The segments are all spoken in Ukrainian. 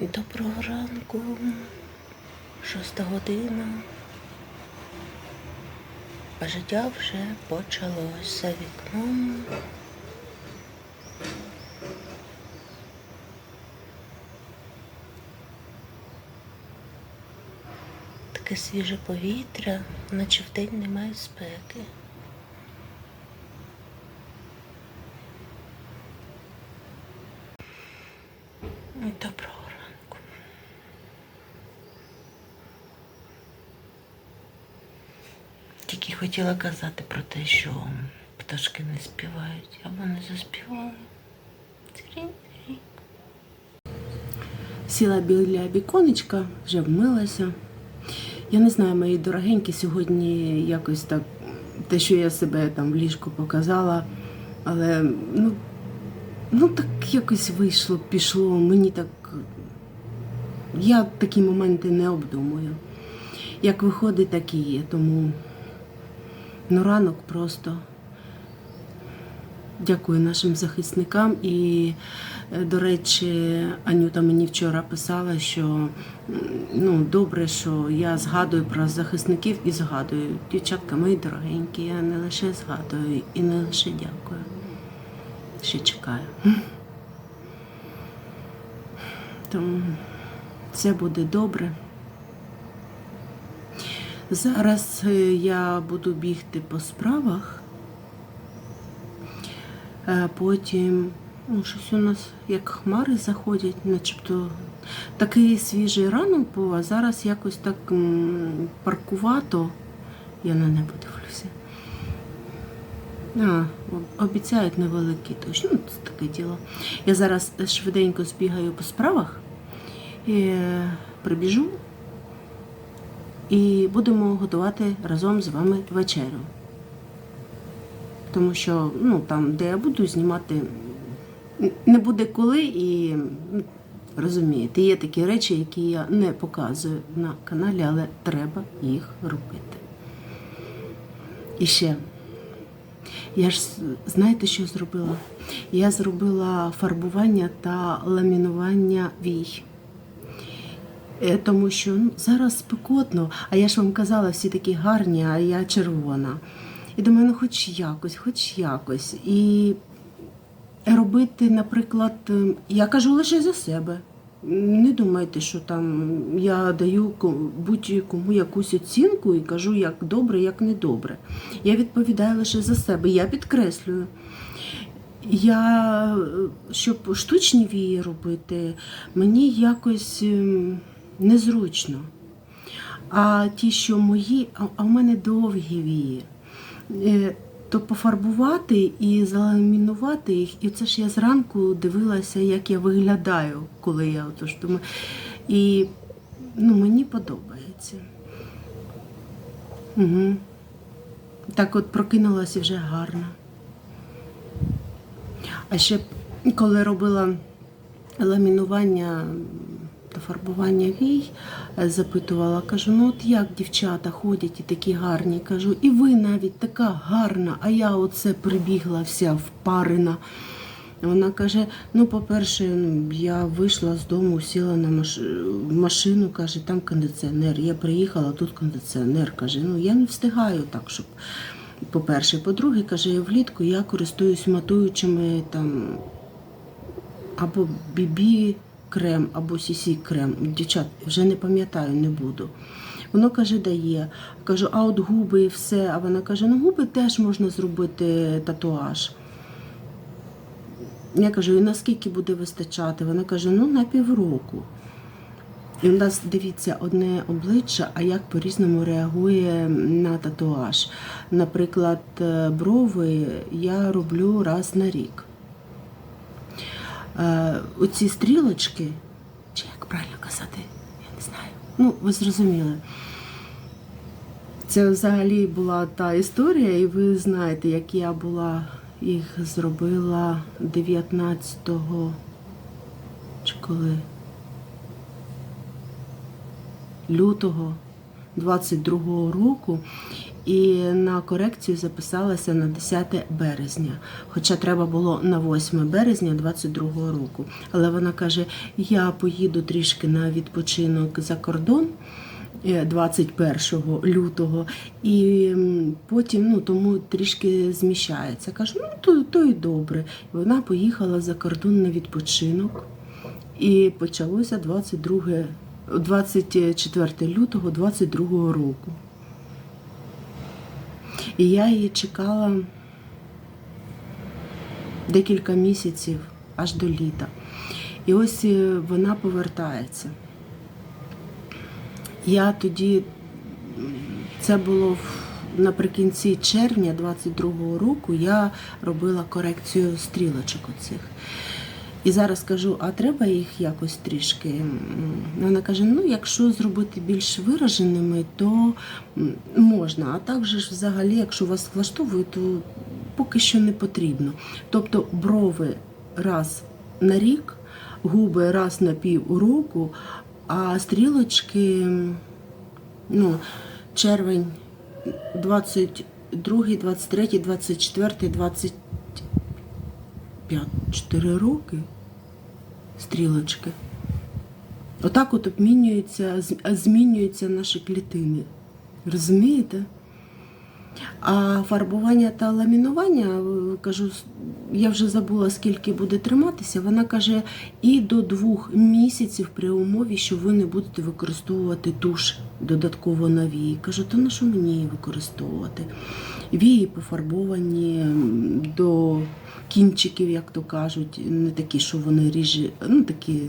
Доброго ранку, шоста година. А життя вже почалось за вікном. Таке свіже повітря, наче вдень немає спеки. Доброго ранку. Тільки хотіла казати про те, що пташки не співають, а вони заспівали. Сіла біля віконечка, вже вмилася. Я не знаю, мої дорогенькі, сьогодні якось так, те, що я себе там в ліжку показала, але ну, ну так якось вийшло, пішло. Мені так. Я такі моменти не обдумую. Як виходить, так і є. Тому ну, ранок просто. Дякую нашим захисникам. І, е, до речі, Анюта мені вчора писала, що ну, добре, що я згадую про захисників і згадую. Дівчатка мої дорогенькі, я не лише згадую і не лише дякую. Ще чекаю. Тому все буде добре. Зараз е, я буду бігти по справах. Е, Потім ну, щось у нас як хмари заходять, начебто такий свіжий ранок був, а зараз якось так паркувато. Я на небо дивлюся. А, обіцяють невеликий дощ. Ну, це таке діло. Я зараз швиденько збігаю по справах, і, прибіжу і будемо готувати разом з вами вечерю. Тому що ну, там, де я буду знімати, не буде коли і ну, розумієте, є такі речі, які я не показую на каналі, але треба їх робити. І ще, я ж знаєте, що зробила? Я зробила фарбування та ламінування вій. Е, Тому що ну, зараз спекотно, а я ж вам казала, всі такі гарні, а я червона. І думаю, ну хоч якось, хоч якось. І робити, наприклад, е, я кажу лише за себе. Не думайте, що там я даю будь-кому якусь оцінку і кажу, як добре, як не добре. Я відповідаю лише за себе. Я підкреслюю. Я, е, щоб штучні вії робити, мені якось ем, незручно. А ті, що мої, а в мене довгі вії. Е, То пофарбувати і заламінувати їх, і це ж я зранку дивилася, як я виглядаю, коли я отож думаю. І ну, мені подобається. Угу. Так от прокинулася вже гарно. А ще коли робила ламінування та фарбування вій, е, запитувала, кажу, ну от як дівчата ходять і такі гарні. Кажу, і ви навіть така гарна, а я оце прибігла вся впарена. Вона каже: ну, по-перше, ну, я вийшла з дому, сіла на маш... машину, каже, там кондиціонер. Я приїхала, тут кондиціонер. Каже, ну я не встигаю так, щоб. По-перше, по-друге, каже, влітку я користуюсь матуючими там або бібі крем, або сісі крем. Дівчат, вже не пам'ятаю, не буду. Воно каже, дає. Кажу, а от губи і все. А вона каже, ну губи теж можна зробити татуаж. Я кажу, і наскільки буде вистачати? Вона каже, ну на півроку. І у нас дивіться одне обличчя, а як по-різному реагує на татуаж. Наприклад, е, брови я роблю раз на рік. Е, Оці стрілочки, чи як правильно казати, я не знаю. Ну, ви зрозуміли. Це взагалі була та історія, і ви знаєте, як я була їх зробила 19-го чи коли лютого 22-го року. І на корекцію записалася на 10 березня, хоча треба було на 8 березня 22-го року. Але вона каже: я поїду трішки на відпочинок за кордон. е, 21 лютого, і потім ну, тому трішки зміщається. Кажу, ну то, то і добре. Вона поїхала за кордон на відпочинок, і почалося 22, 24 лютого 22 року. І я її чекала декілька місяців аж до літа. І ось е, вона повертається. Я тоді, це було наприкінці червня 22-го року, я робила корекцію стрілочок оцих. І зараз кажу, а треба їх якось трішки. Вона каже: ну, якщо зробити більш вираженими, то можна. А так же ж взагалі, якщо вас влаштовує, то поки що не потрібно. Тобто брови раз на рік, губи раз на пів року, а стрілочки, ну, червень 22, 23, 24, 25, 4 роки стрілочки. Отак от обмінюються, змінюються наші клітини. Розумієте? А фарбування та ламінування, кажу, я вже забула, скільки буде триматися. Вона каже, і до двох місяців при умові, що ви не будете використовувати туш додатково на вії. Кажу, то на що мені її використовувати? Вії пофарбовані до кінчиків, як то кажуть, не такі, що вони ріжі, ну такі.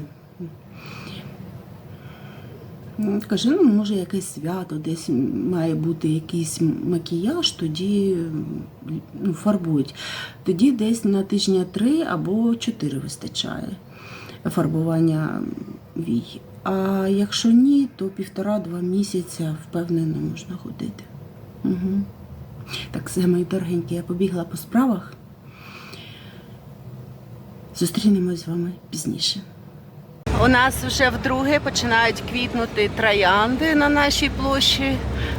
М, Каже, ну може якесь свято, десь має бути якийсь макіяж, тоді ну, фарбують. Тоді десь на тижня три або чотири вистачає фарбування вій. А якщо ні, то півтора-два місяця впевнено можна ходити. Угу. Так, все, мої дорогенькі, я побігла по справах. Зустрінемось з вами пізніше. У нас вже вдруге починають квітнути троянди на нашій площі.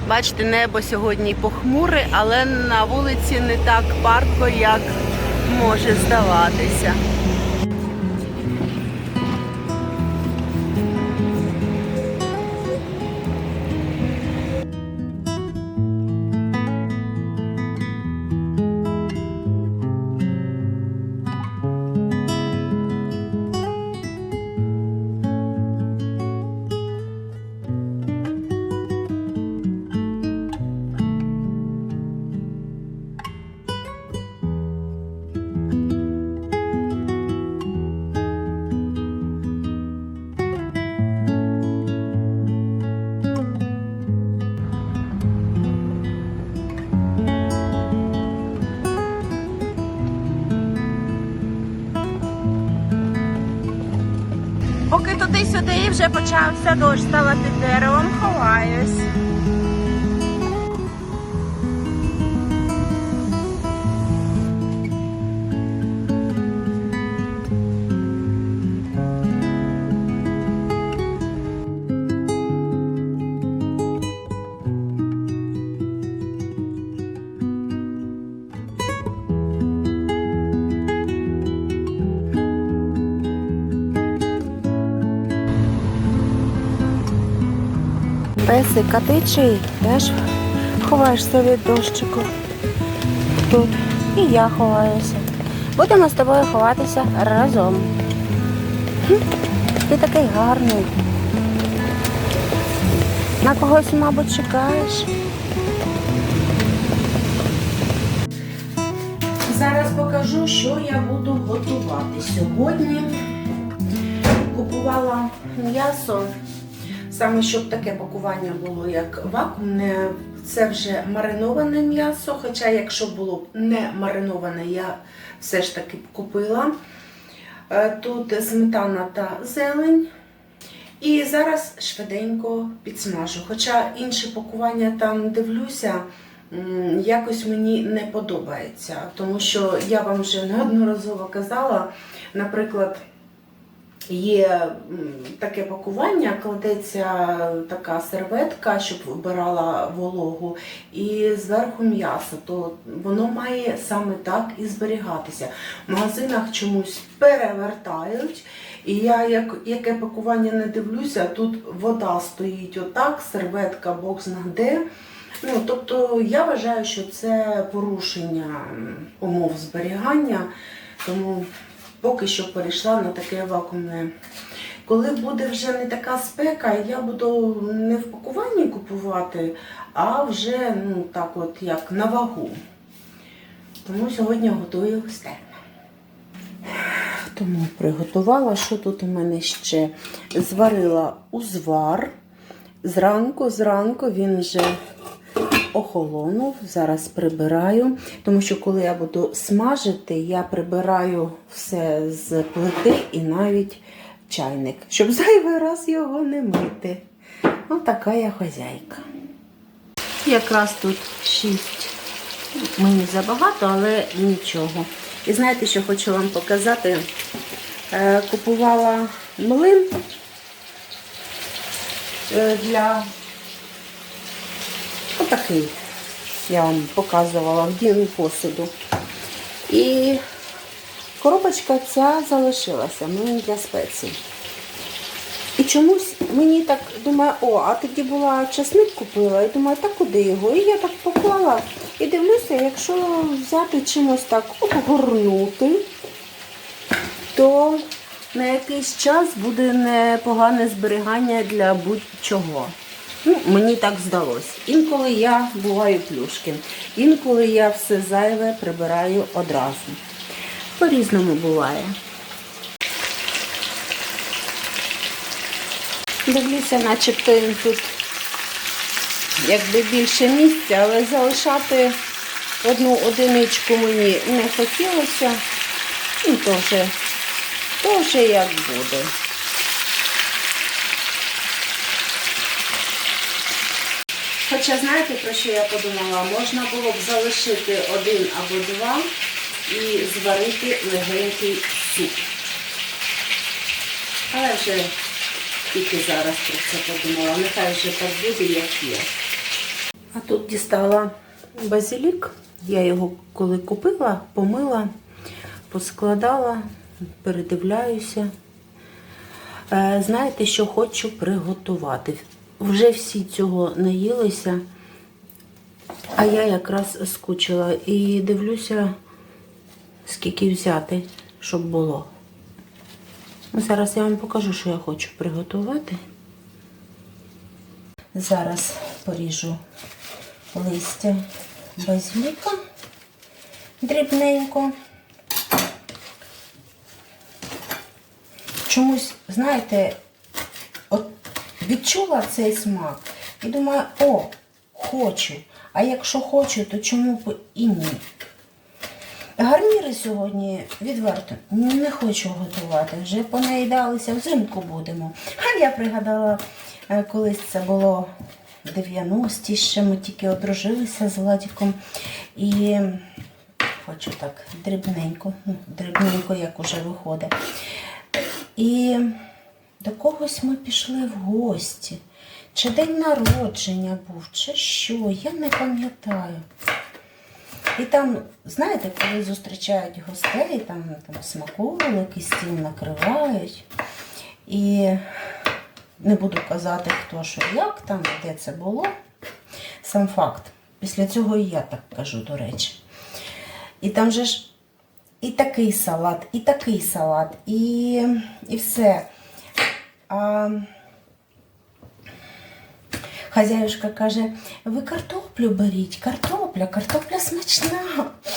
Бачите, небо сьогодні похмуре, але на вулиці не так парко, як може здаватися. Вже почався дощ, стала під деревом, ховаюсь. Песик, а ти чий? Теж ховаєшся від дощику. Тут. І я ховаюся. Будемо з тобою ховатися разом. Ти такий гарний. На когось, мабуть, чекаєш. Зараз покажу, що я буду готувати сьогодні. Купувала м'ясо. Саме щоб таке пакування було як вакуумне, це вже мариноване м'ясо. Хоча, якщо було б не мариноване, я все ж таки купила. Е, Тут сметана та зелень. І зараз швиденько підсмажу. Хоча інше пакування там дивлюся, якось мені не подобається. Тому що я вам вже неодноразово казала, наприклад, Є таке пакування, кладеться така серветка, щоб вбирала вологу, і зверху м'ясо, то воно має саме так і зберігатися. В магазинах чомусь перевертають. І я як яке пакування не дивлюся, тут вода стоїть отак, серветка бокс де. Ну, тобто я вважаю, що це порушення умов зберігання, тому поки що перейшла на таке вакуумне. Коли буде вже не така спека, я буду не в пакуванні купувати, а вже ну, так от як на вагу. Тому сьогодні готую стерна. Тому приготувала, що тут у мене ще зварила узвар. Зранку, зранку він вже охолонув. Зараз прибираю, тому що коли я буду смажити, я прибираю все з плити і навіть чайник, щоб зайвий раз його не мити. Ось я хазяйка. Якраз тут шість. Мені забагато, але нічого. І знаєте, що хочу вам показати? Е, Купувала млин е, для отакий. Я вам показувала в дім посуду. І коробочка ця залишилася, млин для спецій. І чомусь мені так думаю, о, а тоді була часник купила, і думаю, так куди його? І я так поклала і дивлюся, якщо взяти чимось так обгорнути, то на якийсь час буде непогане зберігання для будь-чого. Ну, мені так здалось. Інколи я буваю плюшкін, інколи я все зайве прибираю одразу. По-різному буває. Дивлюся, начебто їм тут якби більше місця, але залишати одну одиничку мені не хотілося. І то вже як буде. Хоча знаєте, про що я подумала? Можна було б залишити один або два і зварити легенький суп. Але вже тільки зараз про це подумала. Нехай вже так буде, як є. А тут дістала базилік. Я його коли купила, помила, поскладала, передивляюся. Е, Знаєте, що хочу приготувати. Вже всі цього наїлися, а я якраз скучила і дивлюся, скільки взяти, щоб було. Зараз я вам покажу, що я хочу приготувати. Зараз поріжу листя базиліка дрібненько. Чомусь, знаєте, відчула цей смак і думаю, о, хочу. А якщо хочу, то чому б і ні? Гарніри сьогодні відверто не хочу готувати. Вже понаїдалися, взимку будемо. А я пригадала, е, колись це було 90-ті, ще ми тільки одружилися з Владіком. І хочу так дрібненько, ну, дрібненько, як уже виходить. І до когось ми пішли в гості. Чи день народження був, чи що, я не пам'ятаю. І там, знаєте, коли зустрічають гостей, там, там смаколики, стіл накривають. І не буду казати, хто що як там, де це було. Сам факт. Після цього і я так кажу, до речі. І там же ж і такий салат, і такий салат, і, і все. А, Хазяюшка каже, ви картоплю беріть, картопля, картопля смачна.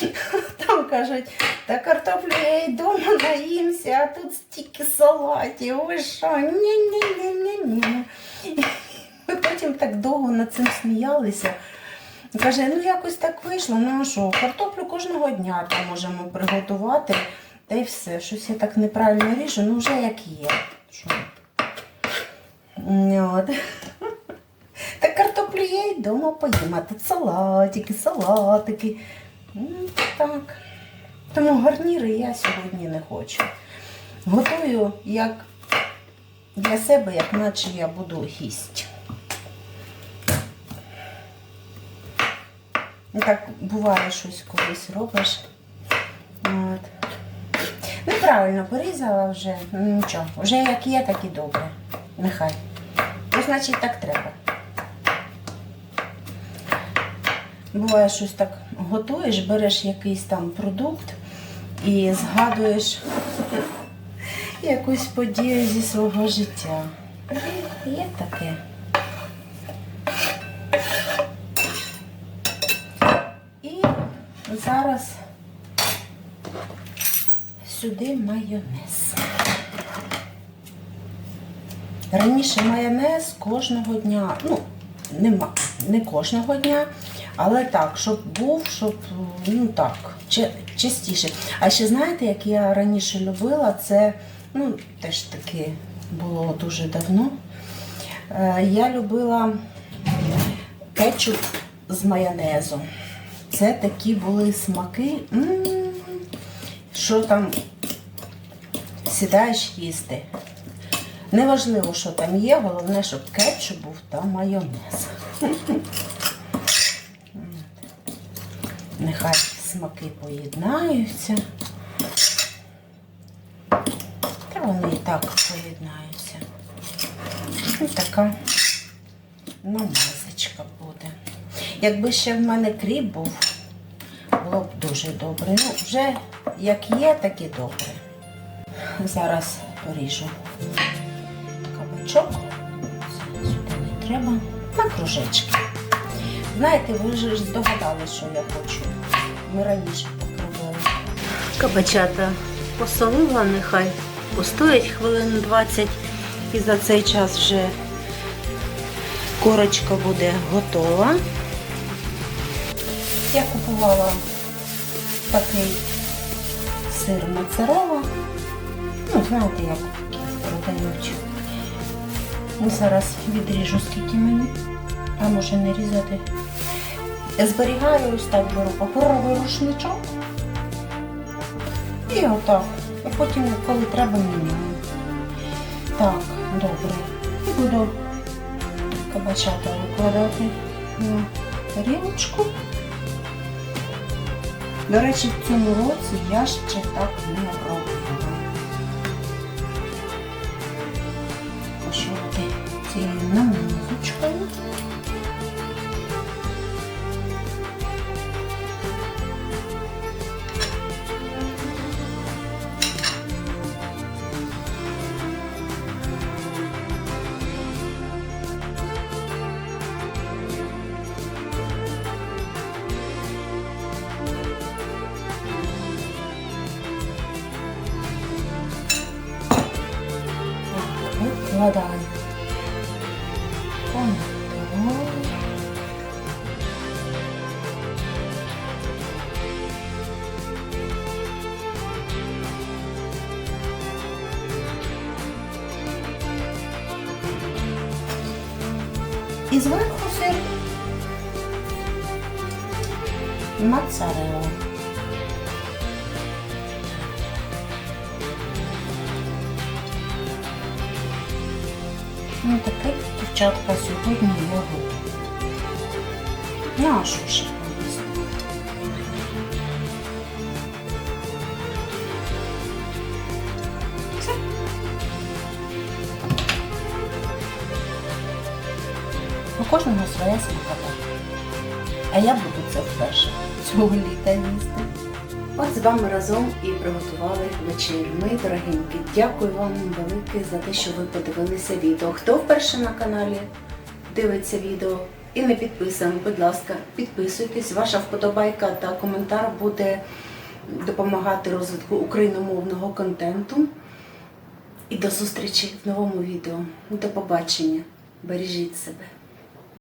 Там кажуть, та картоплю я й дома наїмся, а тут стільки салатів. Ви що? Ні-ні-ні-ні-ні. Ми потім так довго над цим сміялися. Каже, ну якось так вийшло, ну що, картоплю кожного дня там можемо приготувати. Та й все. Щось я так неправильно ріжу, ну вже як є. Що? От. Та картоплю я й вдома поїм, а тут салатики, салатики. Так. Тому гарніри я сьогодні не хочу. Готую, як для себе, як наче я буду гість. Ну, Так буває щось колись робиш. От. Неправильно порізала вже. Нічого. Вже як є, так і добре. Нехай. Значить, так треба. Буває щось так готуєш, береш якийсь там продукт і згадуєш якусь подію зі свого життя. Є таке. І зараз сюди майонез. Раніше майонез кожного дня, ну, нема, не кожного дня, але так, щоб був, щоб, ну так, ча- частіше. А ще знаєте, як я раніше любила, це, ну, теж таки було дуже давно. Е, Я любила кетчуп з майонезом. Це такі були смаки, що там сідаєш їсти. Неважливо, що там є, головне, щоб кетчуп був та майонез. Нехай смаки поєднаються. Та вони і так поєднаються. І така намазочка буде. Якби ще в мене кріп був, було б дуже добре. Ну, вже як є, так і добре. Зараз поріжу кабачок. Сюди не треба. На кружечки. Знаєте, ви вже ж здогадались, що я хочу. Ми раніше робили. Кабачата посолила, нехай постоять хвилин 20 і за цей час вже корочка буде готова. Я купувала такий сир моцарелла. Ну, знаєте, як продають. Ну, зараз відріжу, скільки мені. А може не різати. Зберігаю ось так беру паперовий рушничок. І отак. І потім, коли треба, міняю. Так, добре. І буду кабачата викладати на тарілочку. До речі, в цьому році я ще так не робила. І зверху сир моцарелла. Ну, таке, дівчатка, сьогодні його. що ще У кожного своя смакота. А я буду це вперше цього літа їсти. От з вами разом і приготували вечерю. Мої дорогенькі, дякую вам велике за те, що ви подивилися відео. Хто вперше на каналі дивиться відео і не підписаний, будь ласка, підписуйтесь. Ваша вподобайка та коментар буде допомагати розвитку україномовного контенту. І до зустрічі в новому відео. До побачення. Бережіть себе.